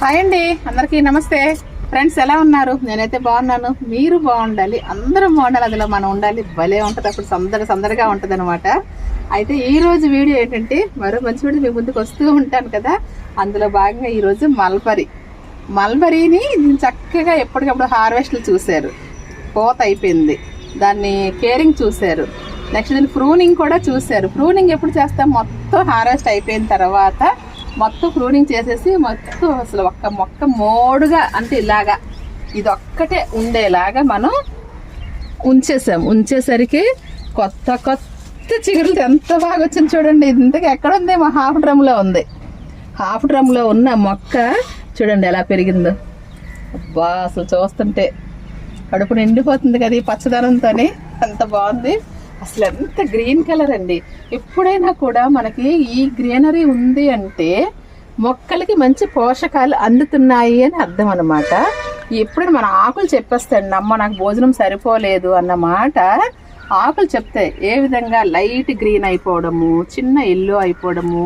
Hi అండి అందరికీ నమస్తే. ఫ్రెండ్స్ ఎలా ఉన్నారు? నేనైతే బాగున్నాను. మీరు బాగుండాలి అందరం బాగుండాలి. అందులో మనం ఉండాలి. భలే ఉంటుంది అప్పుడు సందడి సందడిగా ఉంటుంది అనమాట అయితే ఈ రోజు వీడియో ఏంటంటే మరో మంచి వీడియో మీ ముందుకు వస్తూ ఉంటాను కదా. అందులో భాగంగా ఈరోజు మల్బరీ. మల్బరీని దీన్ని చక్కగా ఎప్పటికప్పుడు హార్వెస్ట్లు చూశారు. కోత అయిపోయింది. దాన్ని కేరింగ్ చూశారు. నెక్స్ట్ దీన్ని ప్రూనింగ్ కూడా చూశారు. ప్రూనింగ్ ఎప్పుడు చేస్తాం? మొత్తం హార్వెస్ట్ అయిపోయిన తర్వాత మొత్తం ప్రూనింగ్ చేసేసి మొత్తం అసలు ఒక్క మొక్క మోడుగా అంటే ఇలాగా ఇది ఒక్కటే ఉండేలాగా మనం ఉంచేసాం. ఉంచేసరికి కొత్త కొత్త చిగురులు ఎంత బాగా వచ్చింది చూడండి. ఇది ఇంతకు ఎక్కడ ఉంది మా హాఫ్ డ్రమ్లో ఉంది. హాఫ్ డ్రమ్లో ఉన్న మొక్క చూడండి ఎలా పెరిగిందో. అబ్బా అసలు చూస్తుంటే కడుపు నిండిపోతుంది కదా ఈ పచ్చదనంతోనే. అంత బాగుంది. అసలు ఎంత గ్రీన్ కలర్ అండి. ఎప్పుడైనా కూడా మనకి ఈ గ్రీనరీ ఉంది అంటే మొక్కలకి మంచి పోషకాలు అందుతున్నాయి అని అర్థం అనమాట ఎప్పుడైనా మన ఆకులు చెప్పేస్తాండి అమ్మ నాకు భోజనం సరిపోలేదు అన్నమాట ఆకులు చెప్తాయి ఏ విధంగా లైట్ గ్రీన్ అయిపోవడము చిన్న ఎల్లో అయిపోవడము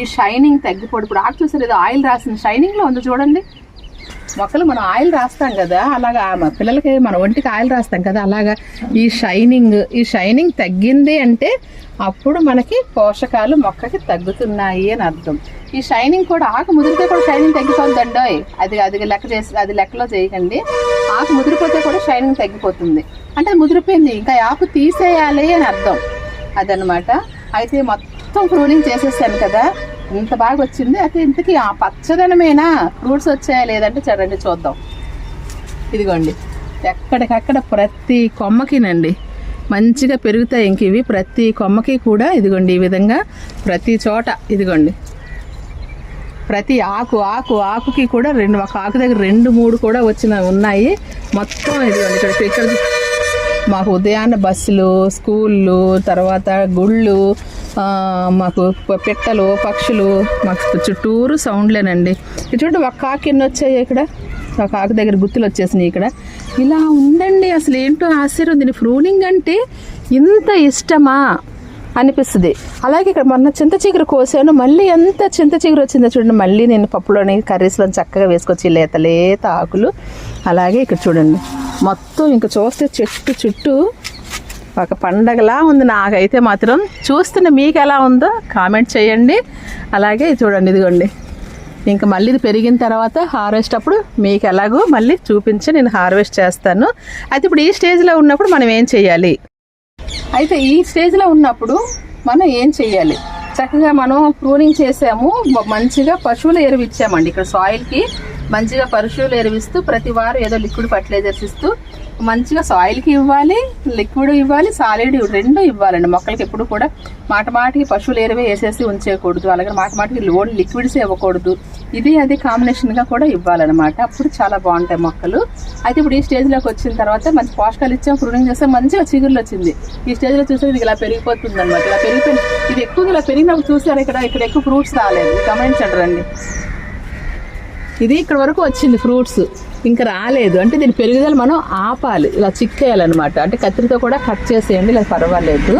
ఈ షైనింగ్ తగ్గిపోవడం. ఇప్పుడు ఆకు చూసారు ఏదో ఆయిల్ రాసిన షైనింగ్లో ఉంది చూడండి. మొక్కలు మనం ఆయిల్ రాస్తాం కదా అలాగా పిల్లలకి మన ఒంటికి ఆయిల్ రాస్తాం కదా అలాగా ఈ షైనింగ్ ఈ షైనింగ్ తగ్గింది అంటే అప్పుడు మనకి పోషకాలు మొక్కకి తగ్గుతున్నాయి అని అర్థం. ఈ షైనింగ్ కూడా ఆకు ముదిరితే కూడా షైనింగ్ తగ్గిపోతుందండోయ్. అది అది లెక్క చేసి అది లెక్కలో చేయకండి. ఆకు ముదిరిపోతే కూడా షైనింగ్ తగ్గిపోతుంది. అంటే ముదిరిపోయింది ఇంకా ఆకు తీసేయాలి అని అర్థం. అదనమాట. అయితే మొత్తం ప్రూనింగ్ చేసేసాను కదా ఇంత బాగా వచ్చింది. అయితే ఇంతకీ ఆ పచ్చదనమేనా? ఫ్రూట్స్ వచ్చాయా లేదంటే చూడండి చూద్దాం. ఇదిగోండి. ఎక్కడికక్కడ ప్రతి కొమ్మకినండి. మంచిగా పెరుగుతాయి ఇంక ఇవి. ప్రతి కొమ్మకి కూడా ఇదిగోండి ఈ విధంగా ప్రతి చోట ఇదిగోండి. ప్రతి ఆకు ఆకు ఆకుకి కూడా రెండు ఒక ఆకు దగ్గర రెండు మూడు కూడా వచ్చిన ఉన్నాయి. మొత్తం ఇదిగోండి ఇక్కడ ఇక్కడ మాకు ఉదయాన్నే బస్సులు స్కూళ్ళు తర్వాత గుళ్ళు మాకు పెట్టలు పిట్టలు పక్షులు మాకు చుట్టూరు సౌండ్లేనండి. చూడండి ఒక కాకి ఎన్ని వచ్చాయి ఇక్కడ. ఒక ఆకు దగ్గర గుత్తులు వచ్చేసినాయి ఇక్కడ. ఇలా ఉందండి అసలు ఏంటో ఆశ్చర్యం. దీని ఫ్రూనింగ్ అంటే ఇంత ఇష్టమా అనిపిస్తుంది. అలాగే ఇక్కడ మొన్న చింత చిగురు కోసాను మళ్ళీ ఎంత చింత చిగురు వచ్చిందో చూడండి. మళ్ళీ నేను పప్పులోని కర్రీస్లో చక్కగా వేసుకొచ్చి లేత లేత ఆకులు. అలాగే ఇక్కడ చూడండి. మొత్తం ఇంకా చూస్తే చెట్టు చుట్టూ ఒక పండగలా ఉంది నాకైతే మాత్రం. చూస్తున్న మీకు ఎలా ఉందో కామెంట్ చేయండి. అలాగే చూడండి ఇదిగోండి. ఇంకా మళ్ళీ ఇది పెరిగిన తర్వాత హార్వెస్ట్ అప్పుడు మీకు ఎలాగో మళ్ళీ చూపించి నేను హార్వెస్ట్ చేస్తాను. అయితే ఇప్పుడు ఈ స్టేజ్లో ఉన్నప్పుడు మనం ఏం చేయాలి? అయితే ఈ స్టేజ్లో ఉన్నప్పుడు మనం ఏం చేయాలి? చక్కగా మనం ప్రూనింగ్ చేసాము మంచిగా పశువుల ఎరువు ఇచ్చామండి. ఇక్కడ సాయిల్కి మంచిగా పరుశువులు ఎరివిస్తూ ప్రతి వారు ఏదో లిక్విడ్ ఫర్టిలైజర్స్ ఇస్తూ మంచిగా సాయిల్కి ఇవ్వాలి లిక్విడ్ ఇవ్వాలి సాలిడ్ రెండు ఇవ్వాలండి. మొక్కలకి ఎప్పుడు కూడా మాట మాటికి పశువులు ఏరివే వేసేసి ఉంచేయకూడదు. అలాగే మాట మాటికి లోన్ లిక్విడ్స్ ఇవ్వకూడదు. ఇది అది కాంబినేషన్గా కూడా ఇవ్వాలన్నమాట. అప్పుడు చాలా బాగుంటాయి మొక్కలు. అయితే ఇప్పుడు ఈ స్టేజ్లోకి వచ్చిన తర్వాత మంచి పోషకాలు ఇచ్చాం ప్రూనింగ్ చేస్తే మంచిగా చిగురులు వచ్చింది. ఈ స్టేజ్లో చూస్తే ఇది ఇలా పెరిగిపోతుంది అనమాట ఇలా పెరిగిపోయింది. ఇది ఎక్కువ ఇలా పెరిగినప్పుడు చూసారు ఇక్కడ? ఇక్కడ ఎక్కువ ఫ్రూట్స్ రాలేదు. గమనించండి రండి. ఇది ఇక్కడ వరకు వచ్చింది ఫ్రూట్స్. ఇంకా రాలేదు. అంటే దీని పెరుగుదల మనం ఆపాలి. ఇలా చిక్కేయాలన్నమాట. అంటే కత్తిరితో కూడా కట్ చేసేయండి ఇలా పర్వాలేదు.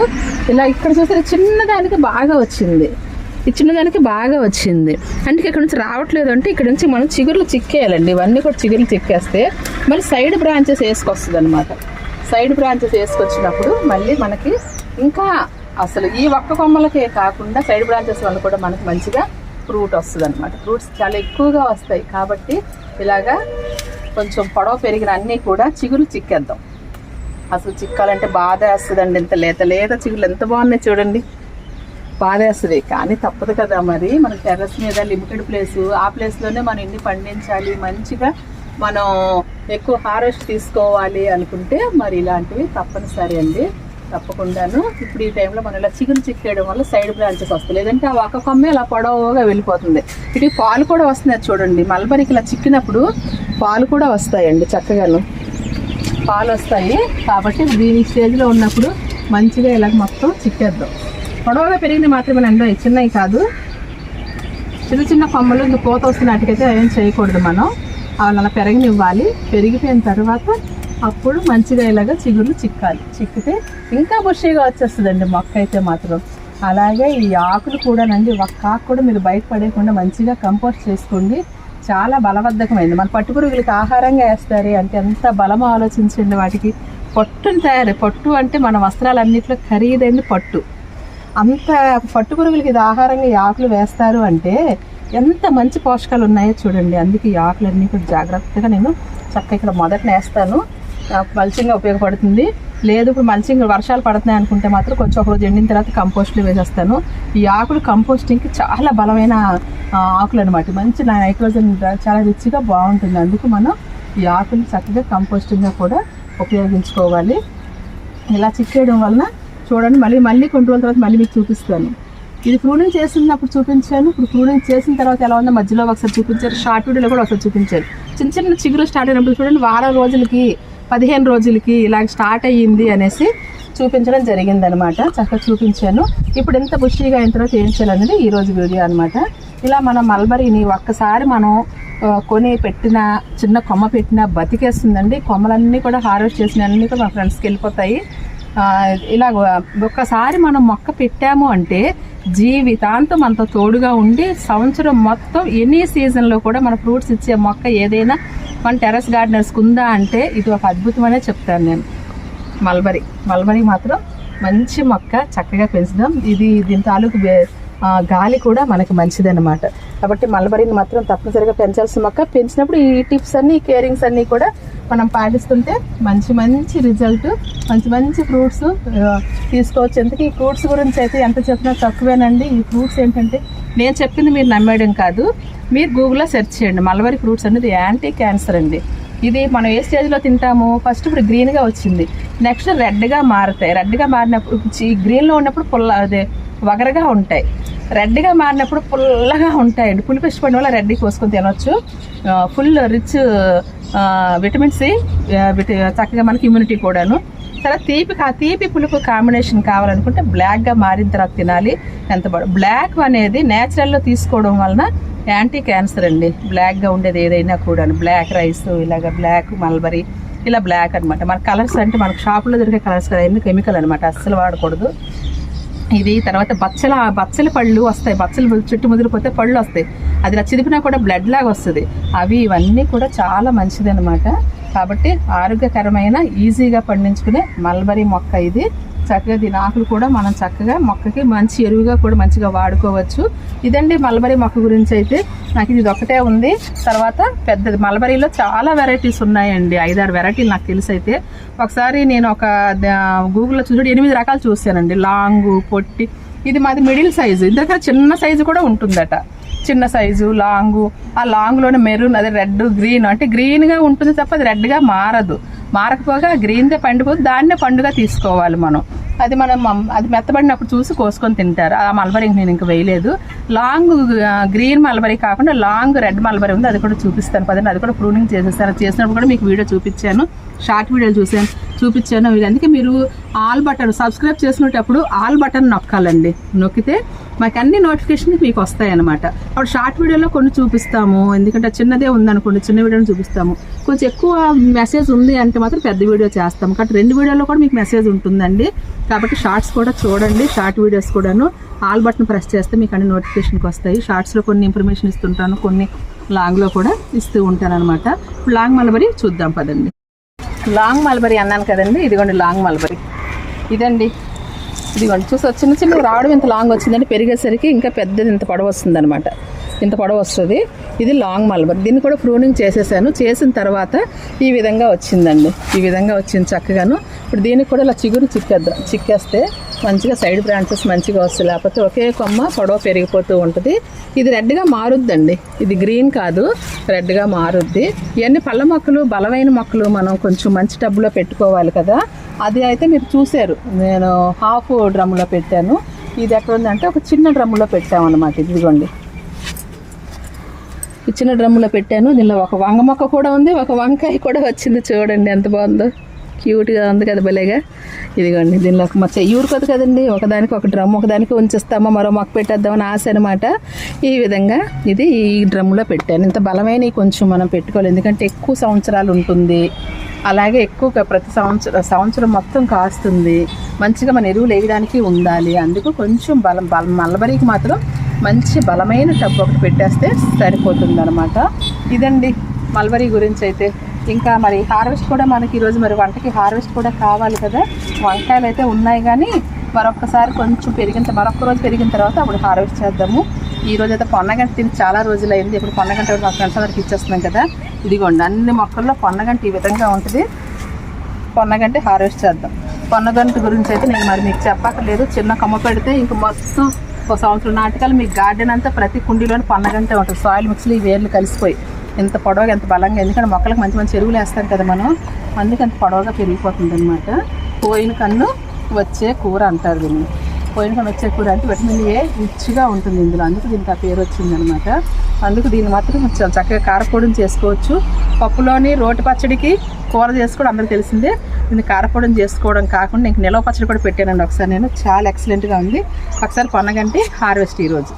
ఇలా ఇక్కడ చూస్తే చిన్నదానికి బాగా వచ్చింది. ఈ చిన్నదానికి బాగా వచ్చింది. అంటే ఇక్కడ నుంచి రావట్లేదు అంటే ఇక్కడ నుంచి మనం చిగుర్లు చిక్కేయాలండి. ఇవన్నీ కూడా చిగుర్లు చిక్కేస్తే మళ్ళీ సైడ్ బ్రాంచెస్ వేసుకొస్తుంది అనమాట సైడ్ బ్రాంచెస్ వేసుకొచ్చినప్పుడు మళ్ళీ మనకి ఇంకా అసలు ఈ ఒక్క కొమ్మలకే కాకుండా సైడ్ బ్రాంచెస్ వల్ల కూడా మనకు మంచిగా ఫ్రూట్ వస్తుంది అనమాట ఫ్రూట్స్ చాలా ఎక్కువగా వస్తాయి. కాబట్టి ఇలాగా కొంచెం పొడవ పెరిగిన అన్నీ కూడా చిగురు చిక్కేద్దాం. అసలు చిక్కాలంటే బాధ వేస్తుందండి. ఇంత లేత లేత చిగురు ఎంత బాగున్నాయి చూడండి. బాధ వేస్తుంది. కానీ తప్పదు కదా మరి. మన టెర్రస్ మీద లిమిటెడ్ ప్లేసు. ఆ ప్లేస్లోనే మనం ఇన్ని పండించాలి? మంచిగా మనం ఎక్కువ హార్వెస్ట్ తీసుకోవాలి అనుకుంటే మరి ఇలాంటివి తప్పనిసరి అండి. తప్పకుండాను. ఇప్పుడు ఈ టైంలో మనం ఇలా చిగురు చిక్కేయడం వల్ల సైడ్ బ్రాంచెస్ వస్తాయి. లేదంటే ఆ ఒక్క కొమ్మే ఇలా పొడవుగా వెళ్ళిపోతుంది. ఇటు పాలు కూడా వస్తున్నాయి చూడండి. మల్బరికి ఇలా చిక్కినప్పుడు పాలు కూడా వస్తాయండి చక్కగాను. పాలు వస్తాయి. కాబట్టి దీని స్టేజ్లో ఉన్నప్పుడు మంచిగా ఇలా మొత్తం చిక్కేద్దాం. పొడవుగా పెరిగినవి మాత్రమే అండి చిన్నవి కాదు. చిన్న చిన్న కొమ్మలు ఇంకా పూత వస్తున్నట్టుకైతే ఏం చేయకూడదు మనం. అవి అలా పెరగనివ్వాలి. పెరిగిపోయిన తర్వాత అప్పుడు మంచిగా ఇలాగా చిగుర్లు చిక్కాలి. చిక్కితే ఇంకా బుషిగా వచ్చేస్తుందండి మొక్క అయితే మాత్రం. అలాగే ఈ ఆకులు కూడానండి ఒక్క ఆకు కూడా మీరు బయటపడేయకుండా మంచిగా కంపోస్ట్ చేసుకోండి. చాలా బలబద్ధకమైంది. మన పట్టు పురుగులకి ఆహారంగా వేస్తారు అంటే ఎంత బలం ఆలోచించండి వాటికి. పట్టుని తయారు. పట్టు అంటే మన వస్త్రాలన్నింటిలో ఖరీదైంది పట్టు. అంత పట్టు పురుగులకి ఇది ఆహారంగా ఈ ఆకులు వేస్తారు అంటే ఎంత మంచి పోషకాలు ఉన్నాయో చూడండి. అందుకే ఈ ఆకులన్నీ కూడా జాగ్రత్తగా నేను చక్కగా ఇక్కడ మొదట వేస్తాను మల్చింగ్ ఉపయోగపడుతుంది. లేదు ఇప్పుడు మల్చింగ్ వర్షాలు పడుతున్నాయి అనుకుంటే మాత్రం కొంచెం ఒక రోజు ఎండిన తర్వాత కంపోస్ట్లు వేసేస్తాను. ఈ ఆకులు కంపోస్టింగ్కి చాలా బలమైన ఆకులు అనమాట మంచి నైట్రోజన్ చాలా రిచ్గా బాగుంటుంది. అందుకు మనం ఈ ఆకులు చక్కగా కంపోస్టింగ్గా కూడా ఉపయోగించుకోవాలి. ఇలా చిక్కేయడం వలన చూడండి మళ్ళీ మళ్ళీ కొన్ని రోజుల తర్వాత మళ్ళీ మీకు చూపిస్తాను. ఇది ప్రూనింగ్ చేసినప్పుడు చూపించాను. ఇప్పుడు ప్రూనింగ్ చేసిన తర్వాత ఎలా ఉందో మధ్యలో ఒకసారి చూపించారు. షార్ట్ వీడియోలో కూడా ఒకసారి చూపించారు. చిన్న చిన్న చిగురు స్టార్ట్ అయినప్పుడు చూడండి వారం రోజులకి పదిహేను రోజులకి ఇలాగ స్టార్ట్ అయ్యింది అనేసి చూపించడం జరిగిందనమాట. చక్కగా చూపించాను. ఇప్పుడు ఎంత బుషీగా అయిన తర్వాత ఏం చేయాలనేది ఈ రోజు వీడియో అనమాట. ఇలా మన మల్బరీని ఒక్కసారి మనం కొని పెట్టిన చిన్న కొమ్మ పెట్టిన బతికేస్తుందండి. కొమ్మలన్నీ కూడా హార్వెస్ట్ చేసిన అన్నీ కూడా మా ఫ్రెండ్స్కి వెళ్ళిపోతాయి. ఇలా ఒక్కసారి మనం మొక్క పెట్టాము అంటే జీవితాంతం మనతో తోడుగా ఉండి సంవత్సరం మొత్తం ఎనీ సీజన్లో కూడా మన ఫ్రూట్స్ ఇచ్చే మొక్క ఏదైనా మన టెర్రస్ గార్డెనర్స్కి ఉందా అంటే ఇది ఒక అద్భుతమనే చెప్తాను నేను. మల్బరీ. మల్బరీ మాత్రం మంచి మొక్క చక్కగా పెంచుదాం. ఇది దీని తాలూకు గాలి కూడా మనకి మంచిదన్నమాట. కాబట్టి మల్బరీని మాత్రం తప్పనిసరిగా పెంచాల్సిన మొక్క. పెంచినప్పుడు ఈ టిప్స్ అన్నీ ఈ కేరింగ్స్ అన్నీ కూడా మనం పాటిస్తుంటే మంచి మంచి రిజల్ట్ మంచి మంచి ఫ్రూట్స్ తీసుకోవచ్చు. ఎందుకు ఈ ఫ్రూట్స్ గురించి అయితే ఎంత చెప్పినా తక్కువేనండి. ఈ ఫ్రూట్స్ ఏంటంటే నేను చెప్పింది మీరు నమ్మేయడం కాదు. మీరు గూగుల్లో సెర్చ్ చేయండి. మల్బరీ ఫ్రూట్స్ అనేది యాంటీ క్యాన్సర్ అండి. ఇది మనం ఏ స్టేజ్లో తింటాము? ఫస్ట్ ఇప్పుడు గ్రీన్గా వచ్చింది. నెక్స్ట్ రెడ్గా మారుతాయి. రెడ్గా మారినప్పుడు ఈ గ్రీన్లో ఉన్నప్పుడు పుల్ల అదే వగరగా ఉంటాయి. రెడ్గా మారినప్పుడు పుల్లగా ఉంటాయండి పులిపి ఇష్టపడిన వల్ల రెడ్డి కోసుకొని తినొచ్చు. ఫుల్ రిచ్ విటమిన్ సి చక్కగా మనకి ఇమ్యూనిటీ కూడాను. సరే తీపి కా తీపి పులుపు కాంబినేషన్ కావాలనుకుంటే బ్లాక్గా మారిన తర్వాత తినాలి. ఎంత పడు బ్లాక్ అనేది నేచురల్లో తీసుకోవడం వలన యాంటీ క్యాన్సర్ అండి బ్లాక్గా ఉండేది ఏదైనా కూడా బ్లాక్ రైస్ ఇలాగ బ్లాక్ మల్బరీ ఇలా బ్లాక్ అన్నమాట. మన కలర్స్ అంటే మనకు షాపులో దొరికే కలర్స్ కదా. ఎన్ని కెమికల్ అనమాట అస్సలు వాడకూడదు. ఇది తర్వాత బచ్చల బచ్చల పళ్ళు వస్తాయి. బచ్చలు చుట్టూ ముదిరిపోతే పళ్ళు వస్తాయి. అది ఇలా చిదిపినా కూడా బ్లడ్ లాగా వస్తుంది. అవి ఇవన్నీ కూడా చాలా మంచిది అనమాట కాబట్టి ఆరోగ్యకరమైన ఈజీగా పండించుకునే మల్బరీ మొక్క ఇది. చక్కగా దీని ఆకులు కూడా మనం చక్కగా మొక్కకి మంచి ఎరువుగా కూడా మంచిగా వాడుకోవచ్చు. ఇదండి మల్బరీ మొక్క గురించి అయితే. నాకు ఇది ఒకటే ఉంది. తర్వాత పెద్దది. మల్బరీలో చాలా వెరైటీస్ ఉన్నాయండి. ఐదారు వెరైటీలు నాకు తెలిసి అయితే. ఒకసారి నేను ఒక గూగుల్లో చూసి ఎనిమిది రకాలు చూశానండి లాంగు పొట్టి. ఇది మాది మిడిల్ సైజు. ఇందులో చిన్న సైజు కూడా ఉంటుందట. చిన్న సైజు లాంగు. ఆ లాంగ్లోనే మెరూన్ అదే రెడ్ గ్రీన్. అంటే గ్రీన్గా ఉంటుంది తప్ప అది రెడ్గా మారదు. మారకపోగా గ్రీన్దే పండిపోతే దాన్నే పండుగ తీసుకోవాలి మనం. అది మనం మమ్- అది మెత్తబడినప్పుడు చూసి కోసుకొని తింటారు. ఆ మల్బరీ నేను ఇంకా వేయలేదు. లాంగ్ గ్రీన్ మల్బరీ కాకుండా లాంగ్ రెడ్ మల్బరీ ఉంది అది కూడా చూపిస్తాను. పదండి అది కూడా ప్రూనింగ్ చేసేస్తాను. చేసినప్పుడు కూడా మీకు వీడియో చూపించాను. షార్ట్ వీడియోలు చూసాను చూపించాను. అందుకే మీరు ఆల్ బటన్ సబ్స్క్రైబ్ చేసినప్పుడు ఆల్ బటన్ నొక్కాలండి. నొక్కితే మాకు అన్ని నోటిఫికేషన్ మీకు వస్తాయి అనమాట అప్పుడు షార్ట్ వీడియోలో కొన్ని చూపిస్తాము. ఎందుకంటే చిన్నదే ఉందనుకోండి చిన్న వీడియోని చూపిస్తాము. కొంచెం ఎక్కువ మెసేజ్ ఉంది అంటే మాత్రం పెద్ద వీడియో చేస్తాము. కాబట్టి రెండు వీడియోలో కూడా మీకు మెసేజ్ ఉంటుందండి. కాబట్టి షార్ట్స్ కూడా చూడండి షార్ట్ వీడియోస్ కూడాను. ఆల్ బటన్ ప్రెస్ చేస్తే మీకు అన్ని నోటిఫికేషన్కి వస్తాయి. షార్ట్స్లో కొన్ని ఇన్ఫర్మేషన్ ఇస్తుంటాను కొన్ని లాంగ్లో కూడా ఇస్తూ ఉంటాను అనమాట ఇప్పుడు లాంగ్ మలబరీ చూద్దాం పదండి. లాంగ్ మల్బరీ అన్నాను కదండి. ఇదిగోండి లాంగ్ మల్బరీ. ఇదండి. ఇదిగోండి చూసి చిన్న చిన్న రావడం ఇంత లాంగ్ వచ్చిందంటే పెరిగేసరికి ఇంకా పెద్దది ఇంత పొడవు వస్తుంది అనమాట ఇంత పొడవు వస్తుంది. ఇది లాంగ్ మల్బర్ దీన్ని కూడా ప్రూనింగ్ చేసేసాను. చేసిన తర్వాత ఈ విధంగా వచ్చిందండి. ఈ విధంగా వచ్చింది చక్కగాను. ఇప్పుడు దీనికి కూడా ఇలా చిగురు చిక్కేద్దాం చిక్కేస్తే మంచిగా సైడ్ బ్రాంచెస్ మంచిగా వస్తాయి. లేకపోతే ఒకే కొమ్మ పొడవ పెరిగిపోతూ ఉంటుంది. ఇది రెడ్గా మారుద్దండి. ఇది గ్రీన్ కాదు. రెడ్గా మారుద్ది. ఇవన్నీ పళ్ళ మొక్కలు బలమైన మొక్కలు మనం కొంచెం మంచి టబ్బులో పెట్టుకోవాలి కదా. అది అయితే మీరు చూశారు. నేను హాఫ్ డ్రమ్లో పెట్టాను. ఇది ఎక్కడ ఉందంటే ఒక చిన్న డ్రమ్లో పెట్టామన్నమాట. ఇదిగోండి. ఈ చిన్న డ్రమ్ములో పెట్టాను. దీనిలో ఒక వంగ మొక్క కూడా ఉంది. ఒక వంకాయ కూడా వచ్చింది చూడండి ఎంత బాగుందో. క్యూట్గా ఉంది కదా భలేగా. ఇదిగోండి దీనిలో ఒక మచ్చ ఊరుకోదు కదండి. ఒకదానికి ఒక డ్రమ్ ఒకదానికి ఉంచేస్తామో మరో మొక్క పెట్టేద్దామని ఆశ అనమాట ఈ విధంగా ఇది ఈ డ్రమ్లో పెట్టాను. ఇంత బలమైన కొంచెం మనం పెట్టుకోవాలి. ఎందుకంటే ఎక్కువ సంవత్సరాలు ఉంటుంది. అలాగే ఎక్కువ ప్రతి సంవత్సరం సంవత్సరం మొత్తం కాస్తుంది. మంచిగా మన ఎరువులు వేయడానికి ఉండాలి? అందుకు కొంచెం బలం బలం మల్లబరికి మాత్రం మంచి బలమైన టబ్బు ఒకటి పెట్టేస్తే సరిపోతుంది అనమాట ఇదండి మల్బరీ గురించి అయితే. ఇంకా మరి హార్వెస్ట్ కూడా మనకి ఈరోజు మరి వంటకి హార్వెస్ట్ కూడా కావాలి కదా. వంకాయలు అయితే ఉన్నాయి కానీ మరొకసారి కొంచెం పెరిగిన మరొక రోజు పెరిగిన తర్వాత అప్పుడు హార్వెస్ట్ చేద్దాము. ఈ రోజు అయితే పొన్నగంట తిని చాలా రోజులు అయింది ఇప్పుడు పొన్నగంట మా ఫ్రెండ్స్ వరకు ఇచ్చేస్తున్నాం కదా. ఇదిగోండి అన్ని మొక్కల్లో పొన్నగంట ఈ విధంగా ఉంటుంది. పొన్నగంటే హార్వెస్ట్ చేద్దాం. పొన్నగంటి గురించి అయితే నేను మరి మీకు చెప్పక్కర్లేదు. చిన్న కొమ్మ పెడితే ఇంక మొత్తం ఒక సంవత్సరం నాటకాలు మీ గార్డెన్ అంతా ప్రతి కుండీలోని పొన్నగంటే ఉంటుంది. సాయిల్ మిక్స్లో ఈ వేర్లు కలిసిపోయి. ఎంత పొడవగా ఎంత బలంగా ఎందుకంటే మొక్కలకు మంచి మంచి ఎరువులు వేస్తాం కదా మనం. అందుకే అంత పొడవగా పెరిగిపోతుంది అనమాట పోయిన కన్ను వచ్చే కూర అంటారు దీన్ని. పోయిన వచ్చే కూర అంటే విటమిన్ ఏ రిచ్గా ఉంటుంది ఇందులో. అందుకు దీనికి ఆ పేరు వచ్చిందనమాట అందుకు దీన్ని మాత్రం చాలా చక్కగా కారపొడిని చేసుకోవచ్చు. పప్పులోని రోటి పచ్చడికి కూర చేసుకోవడం అందరికీ తెలిసిందే. దీన్ని కారపొడిని చేసుకోవడం కాకుండా ఇంక నిలవ పచ్చడి కూడా పెట్టానండి ఒకసారి నేను. చాలా ఎక్సలెంట్గా ఉంది. ఒకసారి పొన్నగంటి హార్వెస్ట్ ఈరోజు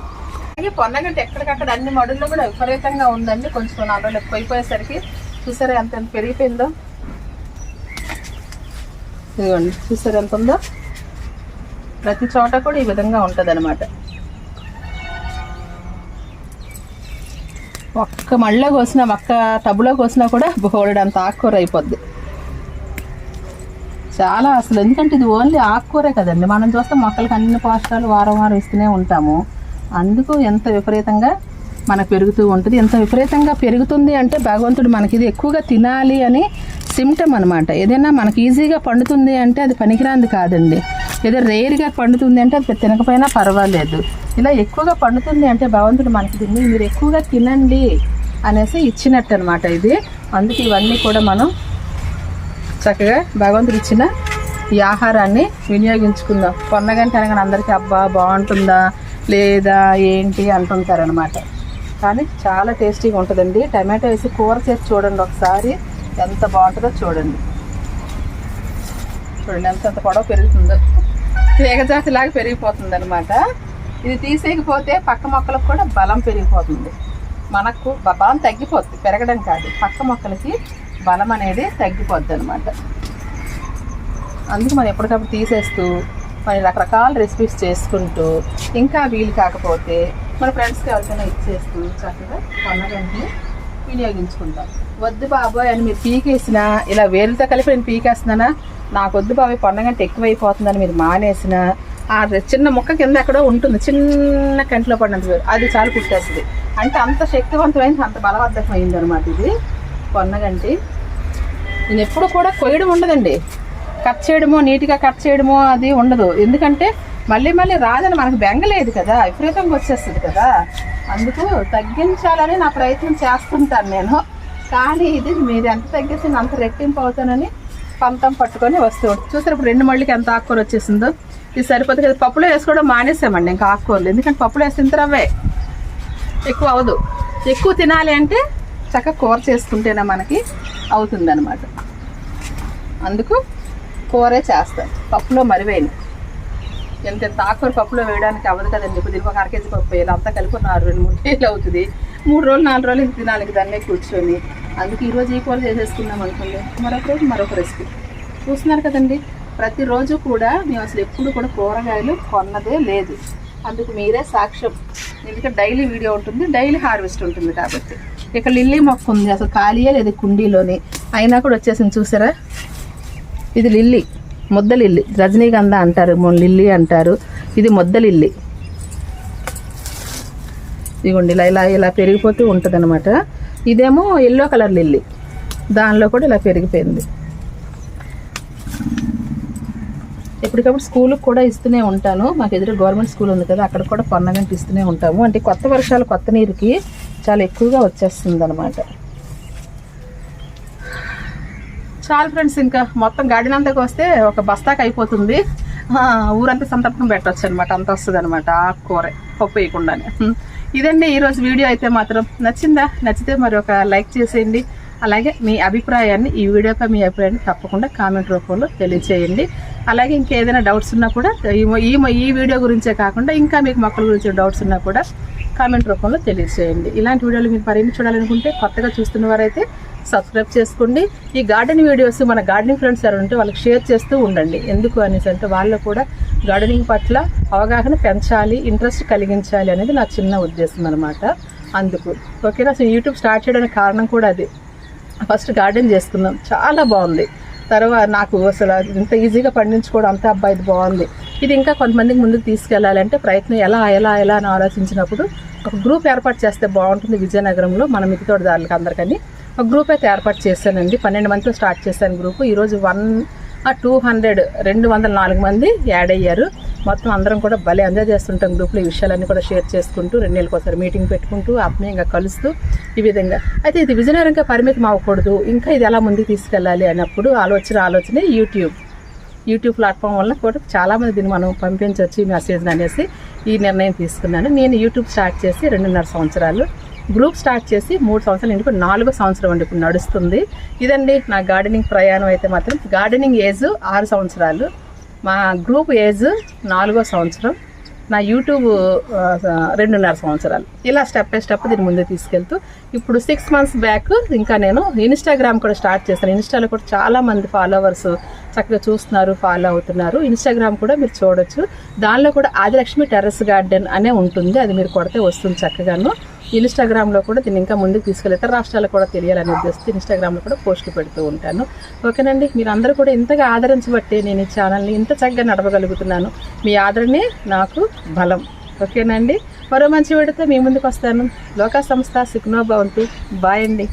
అలాగే పొన్నగంటి ఎక్కడికక్కడ అన్ని మడుల్లో కూడా విపరీతంగా ఉందండి. కొంచెం నాలుగు రోజులు ఎక్కువైపోయేసరికి చూసారా ఎంత ఎంత పెరిగిపోయిందో? ఇదిగోండి. చూసారా ఎంత ఉందో? ప్రతి చోట కూడా ఈ విధంగా ఉంటుంది అనమాట ఒక్క మళ్ళీ కోసినా ఒక్క టబ్బులో కోసినా కూడా బోలెడంత ఆకుకూర అయిపోద్ది. చాలా అసలు ఎందుకంటే ఇది ఓన్లీ ఆకుకూరే కదండి. మనం చూస్తే మొక్కలకు అన్ని పోషకాలు వారం వారం ఇస్తూనే ఉంటాము. అందుకు ఎంత విపరీతంగా మనకు పెరుగుతూ ఉంటుంది. ఎంత విపరీతంగా పెరుగుతుంది అంటే భగవంతుడు మనకి ఇది ఎక్కువగా తినాలి అని సిమ్టమ్ అనమాట ఏదైనా మనకి ఈజీగా పండుతుంది అంటే అది పనికిరాంది కాదండి. ఏదో రేర్గా పండుతుంది అంటే అది తినకపోయినా పర్వాలేదు. ఇలా ఎక్కువగా పండుతుంది అంటే భగవంతుడు మనకి తిని మీరు ఎక్కువగా తినండి అనేసి ఇచ్చినట్టు అనమాట ఇది. అందుకే ఇవన్నీ కూడా మనం చక్కగా భగవంతుడు ఇచ్చిన ఈ ఆహారాన్ని వినియోగించుకుందాం. పొన్నగంట అనగానే అందరికీ అబ్బా బాగుంటుందా? లేదా? ఏంటి? అంటుంటారనమాట. కానీ చాలా టేస్టీగా ఉంటుందండి. టమాటో వేసి కూర చేసి చూడండి ఒకసారి. ఎంత బాగుంటుందో చూడండి. చూడండి ఎంత ఎంత పొడవు పెరుగుతుందో. తీగజాతిలాగా పెరిగిపోతుంది అనమాట ఇది తీసేయకపోతే పక్క మొక్కలకు కూడా బలం పెరిగిపోతుంది. మనకు బలం తగ్గిపోతుంది పెరగడం కాదు. పక్క మొక్కలకి బలం అనేది తగ్గిపోద్ది అనమాట అందుకు మనం ఎప్పటికప్పుడు తీసేస్తూ మరి రకరకాల రెసిపీస్ చేసుకుంటూ ఇంకా వీలు కాకపోతే మన ఫ్రెండ్స్కి ఎవరికైనా ఇచ్చేస్తూ చక్కగా పండగని వినియోగించుకుంటాం. వద్దు బాబోయ్ అని మీరు పీకేసినా ఇలా వేరులతో కలిపి నేను పీకేస్తున్నానా? నాకు వద్దు బాబాయ్ ఎక్కువ ఎక్కువైపోతుందని మీరు మానేసిన ఆ చిన్న మొక్క కింద ఎక్కడో ఉంటుంది చిన్న కంటిలో పడినంత అది చాలా పుట్టేస్తుంది. అంటే అంత శక్తివంతమైంది అంత బలవర్ధకమైంది అనమాట ఇది పొన్నగంటి నేను ఎప్పుడు కూడా కొయ్యడం ఉండదండి. కట్ చేయడమో నీట్గా కట్ చేయడమో అది ఉండదు. ఎందుకంటే మళ్ళీ మళ్ళీ రాదని మనకు బెంగలేదు కదా విపరీతంగా వచ్చేస్తుంది కదా. అందుకు తగ్గించాలని నా ప్రయత్నం చేస్తుంటాను నేను. కానీ ఇది మీరు ఎంత తగ్గిస్తే నేను అంత రెట్టింపు అవుతానని పంతం పట్టుకొని వస్తూ ఉంటుంది. చూసారు ఇప్పుడు రెండు మళ్ళీకి ఎంత ఆకుకూర వచ్చేసిందో. ఇది సరిపోతుంది కదా పప్పులో వేసుకోవడం మానేసామండి ఇంకా ఆకుకూరలు. ఎందుకంటే పప్పులో వేస్తే తర్వే ఎక్కువ అవదు. ఎక్కువ తినాలి అంటే చక్కగా కూర చేసుకుంటేనే మనకి అవుతుంది అనమాట అందుకు కూరే చేస్తాను పప్పులో మరివేయను. ఎంత ఆకుకూర పప్పులో వేయడానికి అవ్వదు కదండి. ఇప్పుడు దీనికి ఒక అర కేజీ పప్పు వేయాలి. అంతా కలిపి రెండు మూడు కేజీలు అవుతుంది. మూడు రోజులు నాలుగు రోజులు ఇంక తినాలి దాన్ని దాన్నే కూర్చొని. అందుకు ఈరోజు ఈ కూర చేసేసుకున్నాం అనుకోండి మరొక రోజు మరొక రెసిపీ చూస్తున్నారు కదండి ప్రతిరోజు కూడా మేము అసలు ఎప్పుడు కూడా కూరగాయలు కొన్నదే లేదు. అందుకు మీరే సాక్ష్యం. ఎందుకంటే డైలీ వీడియో ఉంటుంది డైలీ హార్వెస్ట్ ఉంటుంది కాబట్టి. ఇక్కడ లిల్లీ మొక్క ఉంది అసలు ఖాళీయే లేదు కుండీలోని. అయినా కూడా వచ్చేసింది చూసారా? ఇది లిల్లీ ముద్ద లిల్లీ. రజనీగంధ అంటారు లిల్లీ అంటారు. ఇది ముద్ద లిల్లీ. ఇదిగోండి ఇలా ఇలా ఇలా పెరిగిపోతూ ఉంటుంది అనమాట ఇదేమో ఎల్లో కలర్ లిల్లీ. దానిలో కూడా ఇలా పెరిగిపోయింది. ఎప్పటికప్పుడు స్కూల్కి కూడా ఇస్తూనే ఉంటాను. మాకు ఎదురు గవర్నమెంట్ స్కూల్ ఉంది కదా అక్కడ కూడా పొన్నగంట ఇస్తూనే ఉంటాము. అంటే కొత్త వర్షాలు కొత్త నీరుకి చాలా ఎక్కువగా వచ్చేస్తుంది అనమాట చాలు ఫ్రెండ్స్ ఇంకా మొత్తం గార్డెన్ అంతాకి వస్తే ఒక బస్తాకి అయిపోతుంది. ఊరంతా సంతర్పణం పెట్టవచ్చు అనమాట అంత వస్తుంది అనమాట ఆకుకూర పప్పు వేయకుండానే. ఇదండి ఈరోజు వీడియో అయితే మాత్రం నచ్చిందా? నచ్చితే మరి ఒక లైక్ చేసేయండి. అలాగే మీ అభిప్రాయాన్ని ఈ వీడియోపై మీ అభిప్రాయాన్ని తప్పకుండా కామెంట్ రూపంలో తెలియచేయండి. అలాగే ఇంకేదైనా డౌట్స్ ఉన్నా కూడా ఈ ఈ ఈ వీడియో గురించే కాకుండా ఇంకా మీకు మొక్కల గురించి డౌట్స్ ఉన్నా కూడా కామెంట్ రూపంలో తెలియజేయండి. ఇలాంటి వీడియోలు మీరు మరిన్ని చూడాలనుకుంటే కొత్తగా చూస్తున్న వారైతే సబ్స్క్రైబ్ చేసుకోండి. ఈ గార్డెన్ వీడియోస్ మన గార్డెనింగ్ ఫ్రెండ్స్ ఎవరు ఉంటే వాళ్ళకి షేర్ చేస్తూ ఉండండి. ఎందుకు అనేసి అంటే వాళ్ళు కూడా గార్డెనింగ్ పట్ల అవగాహన పెంచాలి ఇంట్రెస్ట్ కలిగించాలి అనేది నా చిన్న ఉద్దేశం అనమాట అందుకు. ఓకేనా? అసలు యూట్యూబ్ స్టార్ట్ చేయడానికి కారణం కూడా అది. ఫస్ట్ గార్డెన్ చేసుకున్నాం. చాలా బాగుంది. తర్వాత నాకు అసలు ఇంత ఈజీగా పండించుకోవడం అంత అబ్బాయి బాగుంది. ఇది ఇంకా కొంతమందికి ముందుకు తీసుకెళ్ళాలంటే ప్రయత్నం ఎలా ఎలా ఎలా అని ఆలోచించినప్పుడు ఒక గ్రూప్ ఏర్పాటు చేస్తే బాగుంటుంది విజయనగరంలో మన మిగతోటిదారులకు అందరికని. ఒక గ్రూప్ అయితే ఏర్పాటు చేశానండి. పన్నెండు మందితో స్టార్ట్ చేశాను గ్రూప్. ఈరోజు వన్ టూ హండ్రెడ్ రెండు వందల నాలుగు మంది యాడ్ అయ్యారు. మొత్తం అందరం కూడా భలే ఎంజాయ్ చేస్తుంటాం గ్రూప్లో ఈ విషయాలన్నీ కూడా షేర్ చేసుకుంటూ రెండు నెలలకు ఒకసారి మీటింగ్ పెట్టుకుంటూ ఆత్మీయంగా కలుస్తూ ఈ విధంగా. అయితే ఇది విజయనగరంగా పరిమితం అవ్వకూడదు. ఇంకా ఇది ఎలా ముందుకు తీసుకెళ్ళాలి అన్నప్పుడు ఆలోచన ఆలోచన యూట్యూబ్ యూట్యూబ్ ప్లాట్ఫామ్ వల్ల కూడా చాలామంది దీన్ని మనం పంపించవచ్చు ఈ మెసేజ్ అనేసి ఈ నిర్ణయం తీసుకున్నాను. నేను యూట్యూబ్ స్టార్ట్ చేసి రెండున్నర సంవత్సరాలు గ్రూప్ స్టార్ట్ చేసి మూడు సంవత్సరాలు ఇంటికి నాలుగో సంవత్సరం అండి ఇప్పుడు నడుస్తుంది. ఇదండి నా గార్డెనింగ్ ప్రయాణం అయితే మాత్రం. గార్డెనింగ్ ఏజ్ ఆరు సంవత్సరాలు మా గ్రూప్ ఏజ్ నాలుగో సంవత్సరం. నా యూట్యూబ్ రెండున్నర సంవత్సరాలు. ఇలా స్టెప్ బై స్టెప్ దీని ముందు తీసుకెళ్తూ ఇప్పుడు సిక్స్ మంత్స్ బ్యాక్ ఇంకా నేను ఇన్స్టాగ్రామ్ కూడా స్టార్ట్ చేశాను ఇన్స్టాలో కూడా చాలా మంది ఫాలోవర్స్ చక్కగా చూస్తున్నారు ఫాలో అవుతున్నారు. ఇన్స్టాగ్రామ్ కూడా మీరు చూడొచ్చు. దానిలో కూడా ఆదిలక్ష్మి టెర్రస్ గార్డెన్ అనే ఉంటుంది. అది మీరు కొడితే వస్తుంది చక్కగాను. ఇన్స్టాగ్రామ్లో కూడా దీన్ని ఇంకా ముందుకు తీసుకెళ్ళి ఇతర రాష్ట్రాలకు కూడా తెలియాలని ఉద్దేశిస్తే ఇన్స్టాగ్రామ్లో కూడా పోస్టులు పెడుతూ ఉంటాను. ఓకేనండి మీరు అందరూ కూడా ఇంతగా ఆదరించబట్టే నేను ఈ ఛానల్ని ఇంత చక్కగా నడపగలుగుతున్నాను. మీ ఆదరణే నాకు బలం. ఓకేనండి మరో మంచి వీడితో మీ ముందుకు వస్తాను. లోకా సంస్థ సుఖ్నో భవంతి. బాయ్ అండి.